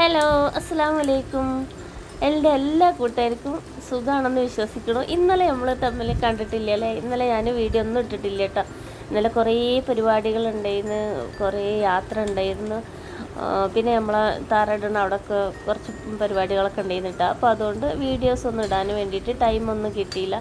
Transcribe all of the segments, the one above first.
Hello അസ്സാം വലൈക്കും എന്റെ എല്ലാ കൂട്ടുകാർക്കും സുഖമാണെന്ന് വിശ്വസിക്കണം ഇന്നലെ നമ്മൾ തമ്മിൽ കണ്ടിട്ടില്ല അല്ലേ? ഇന്നലെ ഞാൻ വീഡിയോ ഒന്നും ഇട്ടിട്ടില്ല കേട്ടോ. ഇന്നലെ കുറേ പരിപാടികളുണ്ടായിരുന്നു കുറേ യാത്ര ഉണ്ടായിരുന്നു. പിന്നെ നമ്മളെ താറയിടണ അവിടെയൊക്കെ കുറച്ച് പരിപാടികളൊക്കെ ഉണ്ടായിരുന്നു കേട്ടോ. അപ്പോൾ അതുകൊണ്ട് വീഡിയോസ് ഒന്നും ഇടാൻ വേണ്ടിയിട്ട് ടൈമൊന്നും കിട്ടിയില്ല.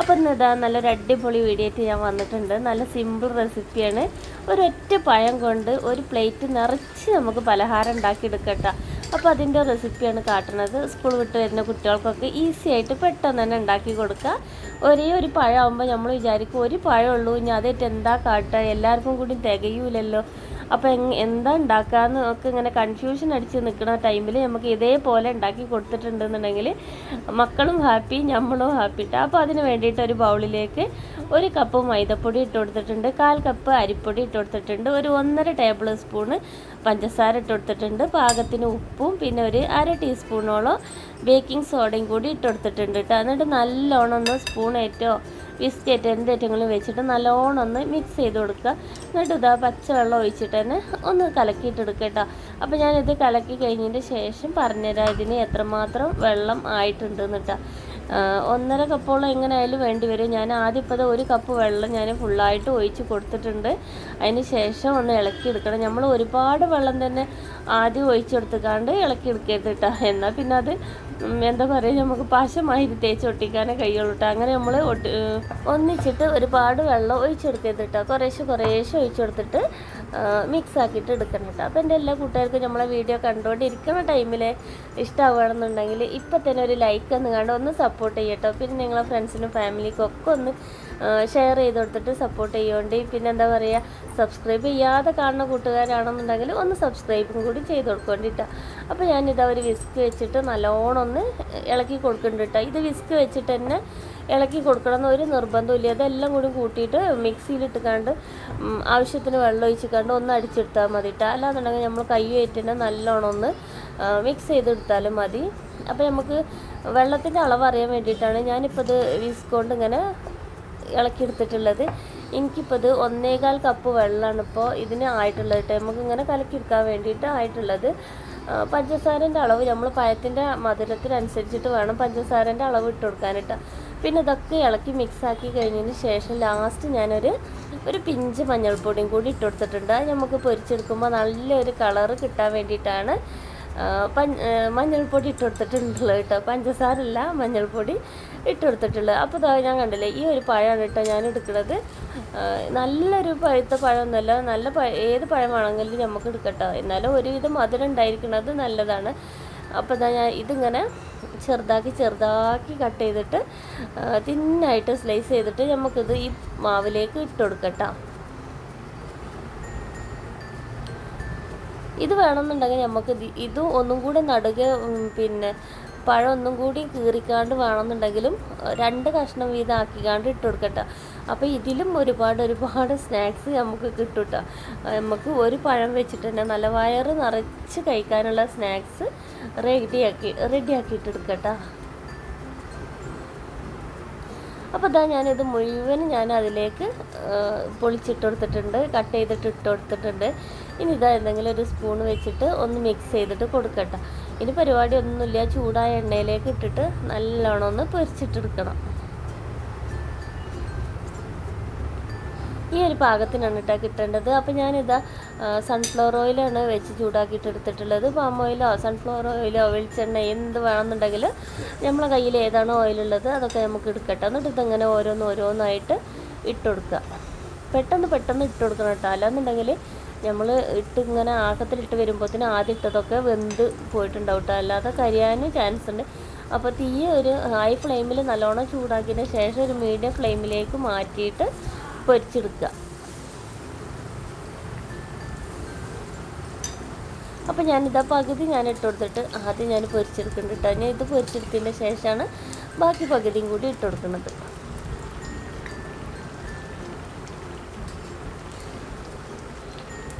അപ്പോൾ ഇന്ന് ഇതാ നല്ലൊരു അടിപൊളി വീഡിയോ ആയിട്ട് ഞാൻ വന്നിട്ടുണ്ട്. നല്ല സിമ്പിൾ റെസിപ്പിയാണ് ഒരൊറ്റ പഴം കൊണ്ട് ഒരു പ്ലേറ്റ് നിറച്ച് നമുക്ക് പലഹാരം ഉണ്ടാക്കിയെടുക്കട്ടോ അപ്പോൾ അതിന്റെ റെസിപ്പിയാണ് കാട്ടുന്നത് സ്കൂൾ വിട്ട് വരുന്ന കുട്ടികൾക്കൊക്കെ ഈസി ആയിട്ട് പെട്ടെന്ന് തന്നെ ഉണ്ടാക്കി കൊടുക്കുക. ഒരേ ഒരു പഴമാകുമ്പോൾ നമ്മൾ വിചാരിക്കും ഒരു പഴമുള്ളൂ ഇനി അതായിട്ട് എന്താ കാട്ടുക? എല്ലാവർക്കും കൂടി തികയൂലല്ലോ. അപ്പോൾ എന്താ ഉണ്ടാക്കാന്ന് ഒക്കെ ഇങ്ങനെ കൺഫ്യൂഷൻ അടിച്ച് നിൽക്കുന്ന ടൈമിൽ നമുക്ക് ഇതേപോലെ ഉണ്ടാക്കി കൊടുത്തിട്ടുണ്ടെന്നുണ്ടെങ്കിൽ മക്കളും ഹാപ്പി നമ്മളും ഹാപ്പി അപ്പോൾ അതിന് വേണ്ടിയിട്ട് ഒരു ബൗളിലേക്ക് ഒരു കപ്പ് മൈദപ്പൊടി ഇട്ട് കൊടുത്തിട്ടുണ്ട്. കാൽ കപ്പ് അരിപ്പൊടി ഇട്ട് കൊടുത്തിട്ടുണ്ട്. ഒരു ഒന്നര ടേബിൾ സ്പൂണ് പഞ്ചസാര ഇട്ട് കൊടുത്തിട്ടുണ്ട്. പാകത്തിന് ഉപ്പും പിന്നെ ഒരു അര ടീസ്പൂണോളം ബേക്കിംഗ് സോഡയും കൂടി ഇട്ട് കൊടുത്തിട്ടുണ്ട് കേട്ടോ എന്നിട്ട് നല്ലോണം ഒന്ന് സ്പൂണേറ്റോ ബിസ്ക്കറ്റ് എന്തേറ്റെങ്കിലും വെച്ചിട്ട് നല്ലോണം ഒന്ന് മിക്സ് ചെയ്ത് കൊടുക്കുക. എന്നിട്ട് ഇതാ പച്ചവെള്ളം ഒഴിച്ചിട്ട് തന്നെ ഒന്ന് കലക്കിയിട്ടെടുക്കുക കേട്ടോ അപ്പോൾ ഞാനിത് കലക്കി കഴിഞ്ഞതിന് ശേഷം പറഞ്ഞുതരാം ഇതിന് എത്രമാത്രം വെള്ളം ആയിട്ടുണ്ട് എന്നിട്ടാ. ഒന്നര കപ്പോളം എങ്ങനെയായാലും വേണ്ടി വരും. ഞാൻ ആദ്യം ഇപ്പോൾ ഒരു കപ്പ് വെള്ളം ഞാൻ ഫുള്ളായിട്ട് ഒഴിച്ച് കൊടുത്തിട്ടുണ്ട്. അതിന് ശേഷം ഒന്ന് ഇളക്കി എടുക്കണം. നമ്മൾ ഒരുപാട് വെള്ളം തന്നെ ആദ്യം ഒഴിച്ചെടുത്തുക്കാണ്ട് ഇളക്കി എടുക്കരുത് കേട്ടോ എന്നാൽ പിന്നെ അത് എന്താ പറയുക നമുക്ക് പാശമായി തേച്ച് ഒട്ടിക്കാനേ കഴിയുള്ളൂ കേട്ടോ അങ്ങനെ നമ്മൾ ഒന്നിച്ചിട്ട് ഒരുപാട് വെള്ളം ഒഴിച്ചെടുക്കരുത് കേട്ടോ കുറേശ്ശെ കുറേശ്ശെ ഒഴിച്ചെടുത്തിട്ട് മിക്സ് ആക്കിയിട്ട് എടുക്കണം കേട്ടോ അപ്പോൾ എന്റെ എല്ലാ കൂട്ടുകാർക്കും നമ്മളെ വീഡിയോ കണ്ടുകൊണ്ടിരിക്കുന്ന ടൈമിൽ ഇഷ്ടമാവുകയാണെന്നുണ്ടെങ്കിൽ ഇപ്പം തന്നെ ഒരു ലൈക്ക് എന്ന് കണ്ട് ഒന്ന് സപ്പോർട്ട് ചെയ്യട്ടോ. പിന്നെ നിങ്ങളെ ഫ്രണ്ട്സിനും ഫാമിലിക്കും ഒക്കെ ഒന്ന് ഷെയർ ചെയ്ത് കൊടുത്തിട്ട് സപ്പോർട്ട് ചെയ്യുകൊണ്ട് പിന്നെ എന്താ പറയുക സബ്സ്ക്രൈബ് ചെയ്യാതെ കാണുന്ന കൂട്ടുകാരാണെന്നുണ്ടെങ്കിൽ ഒന്ന് സബ്സ്ക്രൈബും കൂടി ചെയ്ത് കൊടുക്കൊണ്ടിട്ടാ അപ്പോൾ ഞാനിതാ ഒരു വിസ്ക് വെച്ചിട്ട് നല്ലോണം ഒന്ന് ഇളക്കി കൊടുക്കുന്നുണ്ട് കേട്ടോ ഇത് വിസ്ക് വെച്ചിട്ട് തന്നെ ഇളക്കി കൊടുക്കണം എന്ന് ഒരു നിർബന്ധമില്ല അതെല്ലാം കൂടി കൂട്ടിയിട്ട് മിക്സിയിലിട്ട് കണ്ട് ആവശ്യത്തിന് വെള്ളം ഒഴിച്ച് കണ്ട് ഒന്ന് അടിച്ചെടുത്താൽ മതി കേട്ടോ അല്ലാന്നുണ്ടെങ്കിൽ നമ്മൾ കൈ വെച്ചിട്ട് നല്ലോണം ഒന്ന് മിക്സ് ചെയ്തെടുത്താലും മതി. അപ്പോൾ നമുക്ക് വെള്ളത്തിന്റെ അളവ് അറിയാൻ വേണ്ടിയിട്ടാണ് ഞാനിപ്പോൾ ഇത് വിസ്ക് കൊണ്ട് ഇങ്ങനെ ഇളക്കിയെടുത്തിട്ടുള്ളത്. എനിക്കിപ്പോൾ ഇത് ഒന്നേകാൽ കപ്പ് വെള്ളമാണ് ഇപ്പോൾ ഇതിന് ആയിട്ടുള്ളത് കേട്ടോ ഇങ്ങനെ കലക്കിയെടുക്കാൻ വേണ്ടിയിട്ട് ആയിട്ടുള്ളത്. പഞ്ചസാരന്റെ അളവ് നമ്മൾ പഴത്തിന്റെ മധുരത്തിനനുസരിച്ചിട്ട് വേണം പഞ്ചസാരന്റെ അളവ് ഇട്ട് കൊടുക്കാനിട്ട് പിന്നെ ഇതൊക്കെ ഇളക്കി മിക്സാക്കി കഴിഞ്ഞതിന് ശേഷം ലാസ്റ്റ് ഞാനൊരു ഒരു പിഞ്ച് മഞ്ഞൾപ്പൊടിയും കൂടി ഇട്ട് കൊടുത്തിട്ടുണ്ട്. അത് നമുക്ക് പൊരിച്ചെടുക്കുമ്പോൾ നല്ലൊരു കളറ് കിട്ടാൻ വേണ്ടിയിട്ടാണ് മഞ്ഞൾപ്പൊടി ഇട്ട് കൊടുത്തിട്ടുണ്ടല്ലോ കേട്ടോ. പഞ്ചസാരല്ല മഞ്ഞൾപ്പൊടി ഇട്ട് കൊടുത്തിട്ടുള്ളത്. അപ്പോൾ ഇതാ ഞാൻ കണ്ടില്ലേ ഈ ഒരു പഴമാണ് കേട്ടോ ഞാൻ എടുക്കുന്നത്. നല്ലൊരു പഴുത്ത പഴമൊന്നുമല്ല നല്ല ഏത് പഴമാണെങ്കിലും നമുക്ക് എടുക്കട്ടോ എന്നാലും ഒരുവിധം മധുരം ഉണ്ടായിരിക്കുന്നത് നല്ലതാണ്. അപ്പോൾ ഇതാ ഞാൻ ഇതിങ്ങനെ ചെറുതാക്കി ചെറുതാക്കി കട്ട് ചെയ്തിട്ട് തിന്നായിട്ട് സ്ലൈസ് ചെയ്തിട്ട് നമുക്കിത് ഈ മാവിലേക്ക് ഇട്ട് കൊടുക്കട്ടോ. ഇത് വേണമെന്നുണ്ടെങ്കിൽ നമുക്ക് ഇത് ഒന്നും കൂടെ നടുക പിന്നെ പഴം ഒന്നും കൂടി കീറിക്കാണ്ട് വേണമെന്നുണ്ടെങ്കിലും രണ്ട് കഷ്ണം വീതം ആക്കിക്കാണ്ട് ഇട്ട് കൊടുക്കട്ടെ. അപ്പോൾ ഇതിലും ഒരുപാട് ഒരുപാട് സ്നാക്സ് നമുക്ക് കിട്ടും കേട്ടോ നമുക്ക് ഒരു പഴം വെച്ചിട്ട് തന്നെ നല്ല വയറ് നിറച്ച് കഴിക്കാനുള്ള സ്നാക്സ് റെഡിയാക്കി റെഡിയാക്കിയിട്ട് എടുക്കട്ടോ അപ്പോൾ ഇതാ ഞാനിത് മുഴുവൻ ഞാൻ അതിലേക്ക് പൊളിച്ചിട്ട് കൊടുത്തിട്ടുണ്ട് കട്ട് ചെയ്തിട്ട് ഇട്ട് കൊടുത്തിട്ടുണ്ട്. ഇനി ഇതാ എന്തെങ്കിലും ഒരു സ്പൂൺ വെച്ചിട്ട് ഒന്ന് മിക്സ് ചെയ്തിട്ട് കൊടുക്കട്ടെ. ഇനി പരിപാടി ഒന്നുമില്ല ചൂടായ എണ്ണയിലേക്ക് ഇട്ടിട്ട് നല്ലോണം ഒന്ന് പൊരിച്ചിട്ടെടുക്കണം. ഈ ഒരു പാകത്തിനാണ് കേട്ടോ കിട്ടേണ്ടത്. അപ്പോൾ ഞാനിതാ സൺഫ്ലവർ ഓയിലാണ് വെച്ച് ചൂടാക്കിയിട്ട് എടുത്തിട്ടുള്ളത് പാം ഓയിലോ സൺഫ്ലവർ ഓയിലോ വെളിച്ചെണ്ണ എന്ത് വേണമെന്നുണ്ടെങ്കിൽ നമ്മളെ കയ്യിൽ ഏതാണോ ഓയിലുള്ളത് അതൊക്കെ നമുക്ക് എടുക്കട്ടെ. എന്നിട്ട് ഇതങ്ങനെ ഓരോന്ന് ഓരോന്നായിട്ട് ഇട്ട് കൊടുക്കുക പെട്ടെന്ന് പെട്ടെന്ന് ഇട്ട് കൊടുക്കണം കേട്ടോ അല്ലാന്നുണ്ടെങ്കിൽ നമ്മൾ ഇട്ട് ഇങ്ങനെ ആക്കത്തിലിട്ട് വരുമ്പോഴത്തേന് ആദ്യം ഇട്ടതൊക്കെ വെന്ത് പോയിട്ടുണ്ടാവും കേട്ടോ അല്ലാതെ കരിയാനും ചാൻസ് ഉണ്ട്. അപ്പോൾ തീ ഒരു ഹൈ ഫ്ലെയിമിൽ നല്ലോണം ചൂടാക്കിയതിന് ശേഷം ഒരു മീഡിയം ഫ്ലെയിമിലേക്ക് മാറ്റിയിട്ട് പൊരിച്ചെടുക്കുക അപ്പോൾ ഞാനിതാ പകുതി ഞാൻ ഇട്ട് കൊടുത്തിട്ട് ആദ്യം ഞാൻ പൊരിച്ചെടുക്കുന്നുണ്ട് കേട്ടോ ഞാൻ ഇത് പൊരിച്ചെടുത്തതിന്റെ ശേഷമാണ് ബാക്കി പകുതിയും കൂടി ഇട്ട് കൊടുക്കുന്നത്.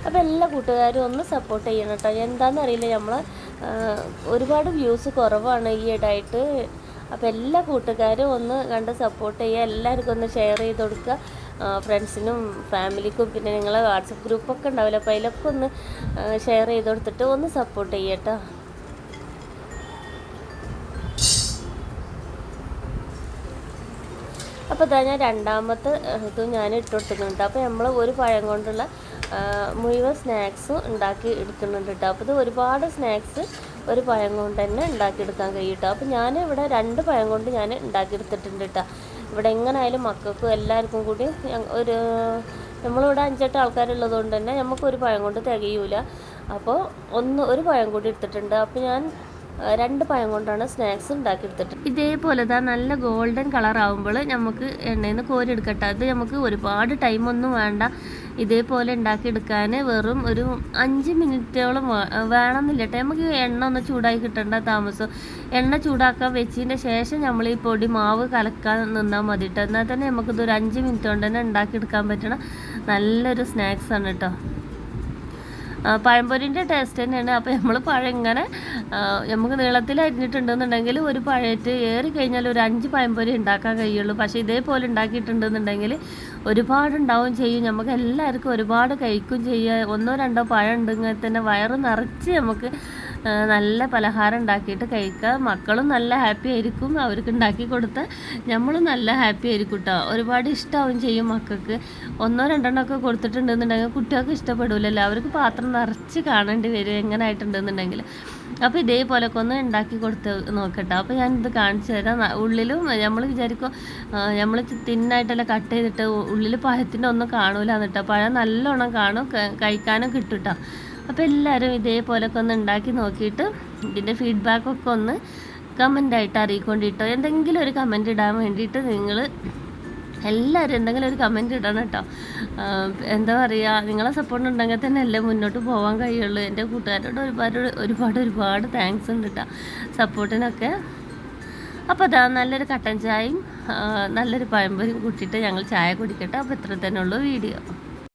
അപ്പോൾ എല്ലാ കൂട്ടുകാരും ഒന്ന് സപ്പോർട്ട് ചെയ്യണം കേട്ടോ. എന്താണെന്നറിയില്ല നമ്മൾ ഒരുപാട് വ്യൂസ് കുറവാണ് ഈ ഇടായിട്ട് അപ്പോൾ എല്ലാ കൂട്ടുകാരും ഒന്ന് കണ്ട് സപ്പോർട്ട് ചെയ്യുക എല്ലാവർക്കും ഒന്ന് ഷെയർ ചെയ്ത് കൊടുക്കുക. ഫ്രണ്ട്സിനും ഫാമിലിക്കും പിന്നെ നിങ്ങളെ വാട്സപ്പ് ഗ്രൂപ്പൊക്കെ ഉണ്ടാവില്ല അപ്പോൾ അതിലൊക്കെ ഒന്ന് ഷെയർ ചെയ്ത് കൊടുത്തിട്ട് ഒന്ന് സപ്പോർട്ട് ചെയ്യട്ടോ അപ്പോൾ ഇതാ ഞാൻ രണ്ടാമത്തെ ഇതും ഞാൻ ഇട്ട് കൊടുത്തിട്ടുണ്ട് അപ്പോൾ നമ്മൾ ഒരു പഴം കൊണ്ടുള്ള മുഴുവൻ സ്നാക്സ് ഉണ്ടാക്കി എടുക്കുന്നുണ്ട് കേട്ടോ അപ്പോൾ ഇത് ഒരുപാട് സ്നാക്സ് ഒരു പഴം കൊണ്ട് തന്നെ ഉണ്ടാക്കിയെടുക്കാൻ കഴിയും കേട്ടോ അപ്പോൾ ഞാൻ ഇവിടെ രണ്ട് പഴം കൊണ്ട് ഞാൻ ഉണ്ടാക്കിയെടുത്തിട്ടുണ്ട് കേട്ടോ ഇവിടെ എങ്ങനായാലും മക്കൾക്കും എല്ലാവർക്കും കൂടി ഒരു നമ്മളിവിടെ അഞ്ചെട്ട് ആൾക്കാരുള്ളത് കൊണ്ട് തന്നെ നമുക്കൊരു പഴം കൊണ്ട് തികയൂല. അപ്പോൾ ഒന്ന് ഒരു പഴം കൂടി എടുത്തിട്ടുണ്ട്. അപ്പോൾ ഞാൻ രണ്ട് പഴം കൊണ്ടാണ് സ്നാക്സ് ഉണ്ടാക്കിയെടുത്തിട്ട്. ഇതേപോലെ താ നല്ല ഗോൾഡൻ കളർ ആവുമ്പോൾ നമുക്ക് എണ്ണയിൽ നിന്ന് കോരി എടുക്കട്ടെ അത് നമുക്ക് ഒരുപാട് ടൈമൊന്നും വേണ്ട. ഇതേപോലെ ഉണ്ടാക്കിയെടുക്കാൻ വെറും ഒരു അഞ്ച് മിനിറ്റോളം വേണം വേണമെന്നില്ല. കേട്ടോ നമുക്ക് എണ്ണ ഒന്ന് ചൂടാക്കി കിട്ടേണ്ട താമസം. എണ്ണ ചൂടാക്കാൻ വെച്ചതിന്റെ ശേഷം നമ്മൾ ഈ പൊടി മാവ് കലക്കാൻ നിന്നാൽ മതി കേട്ടോ എന്നാൽ തന്നെ നമുക്കിതൊരു അഞ്ച് മിനിറ്റ് കൊണ്ട് തന്നെ ഉണ്ടാക്കിയെടുക്കാൻ പറ്റണ നല്ലൊരു സ്നാക്സ് ആണ് കേട്ടോ പഴംപൊരിന്റെ ടേസ്റ്റ് തന്നെയാണ്. അപ്പോൾ നമ്മൾ പഴം ഇങ്ങനെ നമുക്ക് നീളത്തിൽ അരിഞ്ഞിട്ടുണ്ടെന്നുണ്ടെങ്കിൽ ഒരു പഴയറ്റ് ഏറി കഴിഞ്ഞാൽ ഒരു അഞ്ച് പഴംപൊരി ഉണ്ടാക്കാൻ കഴിയുള്ളൂ. പക്ഷേ ഇതേപോലെ ഉണ്ടാക്കിയിട്ടുണ്ടെന്നുണ്ടെങ്കിൽ ഒരുപാട് ഉണ്ടാവും ചെയ്യും. നമുക്ക് എല്ലാവർക്കും ഒരുപാട് കഴിക്കും ചെയ്യുക ഒന്നോ രണ്ടോ പഴം ഉണ്ടെങ്കിൽ തന്നെ വയറ് നിറച്ച് നമുക്ക് നല്ല പലഹാരം ഉണ്ടാക്കിയിട്ട് കഴിക്കുക. മക്കളും നല്ല ഹാപ്പി ആയിരിക്കും അവർക്ക് ഉണ്ടാക്കി കൊടുത്ത്. നമ്മളും നല്ല ഹാപ്പി ആയിരിക്കും കേട്ടോ ഒരുപാട് ഇഷ്ടമാവും ചെയ്യും മക്കൾക്ക്. ഒന്നോ രണ്ടെണ്ണമൊക്കെ കൊടുത്തിട്ടുണ്ടെന്നുണ്ടെങ്കിൽ കുട്ടികൾക്ക് ഇഷ്ടപ്പെടില്ലല്ലോ അവർക്ക് പാത്രം നിറച്ച് കാണേണ്ടി വരും എങ്ങനെ ആയിട്ടുണ്ടെന്നുണ്ടെങ്കിൽ. അപ്പോൾ ഇതേപോലൊക്കെ ഒന്ന് ഉണ്ടാക്കി കൊടുത്ത് നോക്കട്ടെ. അപ്പോൾ ഞാനിത് കാണിച്ചു തരാം. ഉള്ളിലും നമ്മൾ വിചാരിക്കും നമ്മൾ തിന്നായിട്ടെല്ലാം കട്ട് ചെയ്തിട്ട് ഉള്ളിൽ പഴത്തിന്റെ ഒന്നും കാണൂല എന്നിട്ട് പഴം നല്ലോണം കാണും കഴിക്കാനും കിട്ടും കേട്ടോ അപ്പോൾ എല്ലാവരും ഇതേപോലൊക്കെ ഒന്ന് ഉണ്ടാക്കി നോക്കിയിട്ട് ഇതിന്റെ ഫീഡ്ബാക്കൊക്കെ ഒന്ന് കമന്റായിട്ട് അറിയിക്കൊണ്ടിട്ടോ. എന്തെങ്കിലും ഒരു കമന്റ് ഇടാൻ വേണ്ടിയിട്ട് നിങ്ങൾ എല്ലാവരും എന്തെങ്കിലും ഒരു കമന്റ് ഇടണം കേട്ടോ. എന്താ പറയുക നിങ്ങളെ സപ്പോർട്ട് ഉണ്ടെങ്കിൽ തന്നെ അല്ലേ മുന്നോട്ട് പോകാൻ കഴിയുള്ളൂ. എന്റെ കൂട്ടുകാരോട് ഒരുപാട് ഒരുപാട് ഒരുപാട് താങ്ക്സ് ഉണ്ട് കേട്ടോ സപ്പോർട്ടിനൊക്കെ അപ്പോൾ അതാ നല്ലൊരു കട്ടൻ ചായയും നല്ലൊരു പഴംപൊരിയും കൂട്ടിയിട്ട് ഞങ്ങൾ ചായ കുടിക്കട്ടെ. അപ്പോൾ ഇത്ര തന്നെ ഉള്ളൂ വീഡിയോ.